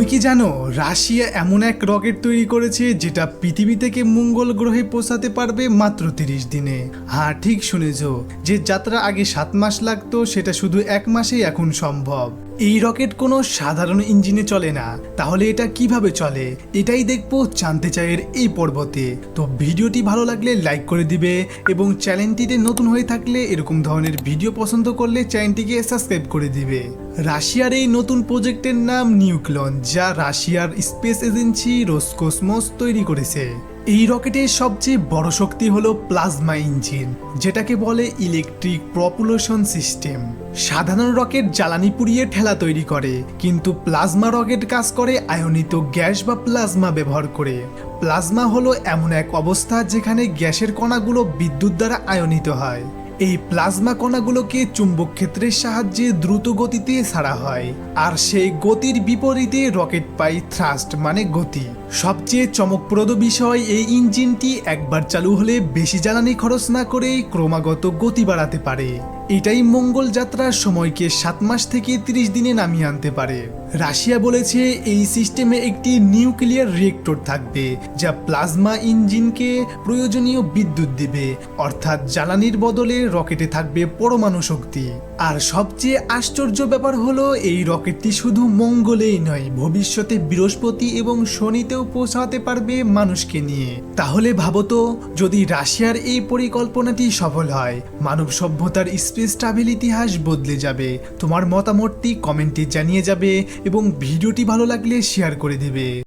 তুমি কি জানো, রাশিয়া এমন এক রকেট তৈরি করেছে যেটা পৃথিবী থেকে মঙ্গল গ্রহে পৌঁছাতে পারবে মাত্র তিরিশ দিনে। হ্যাঁ ঠিক শুনেছ যে যাত্রা আগে সাত মাস লাগতো, সেটা শুধু এক মাসেই এখন সম্ভব। এই রকেট কোনো সাধারণ ইঞ্জিনে চলে না। তাহলে এটা কীভাবে চলে? এটাই দেখব জানতে চাইয়ের এই পর্বতে। তো ভিডিওটি ভালো লাগলে লাইক করে দিবে এবং চ্যানেলটিতে নতুন হয়ে থাকলে এরকম ধরনের ভিডিও পছন্দ করলে চ্যানেলটিকে সাবস্ক্রাইব করে দিবে। রাশিয়ার এই নতুন প্রজেক্টের নাম নিউক্লন যা রাশিয়ার স্পেস এজেন্সি রোসকসমস তৈরি করেছে। এই রকেটের সবচেয়ে বড় শক্তি হলো প্লাজমা ইঞ্জিন, যেটাকে বলে ইলেকট্রিক প্রপুলেশন সিস্টেম সাধারণ রকেট জ্বালানি পুড়িয়ে ঠেলা তৈরি করে, কিন্তু প্লাজমা রকেট কাজ করে আয়নিত গ্যাস বা প্লাজমা ব্যবহার করে। প্লাজমা হলো এমন এক অবস্থা যেখানে গ্যাসের কণাগুলো বিদ্যুৎ দ্বারা আয়নিত হয়। এই প্লাজমা কণাগুলোকে চুম্বক ক্ষেত্রের সাহায্যে দ্রুত গতিতে ছাড়া হয়, আর সেই গতির বিপরীতে রকেট পাই থ্রাস্ট মানে গতি। সবচেয়ে চমকপ্রদ বিষয় এই ইঞ্জিনটি একবার চালু হলে বেশি জ্বালানি খরচ না করেই ক্রমাগত গতি বাড়াতে পারে। এটাই মঙ্গল যাত্রার সময়কে সাত মাস থেকে তিরিশ দিনে নামিয়ে আনতে পারে। রাশিয়া বলেছে এই সিস্টেমে একটি নিউক্লিয়ার রিয়েক্টর থাকবে, যা প্লাজমা ইঞ্জিনকে প্রয়োজনীয় বিদ্যুৎ দিবে, অর্থাৎ জ্বালানির বদলে রকেটে থাকবে পরমাণু শক্তি। আর সবচেয়ে আশ্চর্য ব্যাপার হলো, এই রকেটটি শুধু মঙ্গলেই নয়, ভবিষ্যতে বৃহস্পতি এবং শনিতেও পৌঁছাতে পারবে মানুষকে নিয়ে। তাহলে ভাবতো যদি রাশিয়ার এই পরিকল্পনাটি সফল হয়, মানব সভ্যতার স্পেস ট্রাভেল ইতিহাস বদলে যাবে। তোমার মতামতটি কমেন্টে জানিয়ে যাবে এবং ভিডিওটি ভালো লাগলে শেয়ার করে দেবে।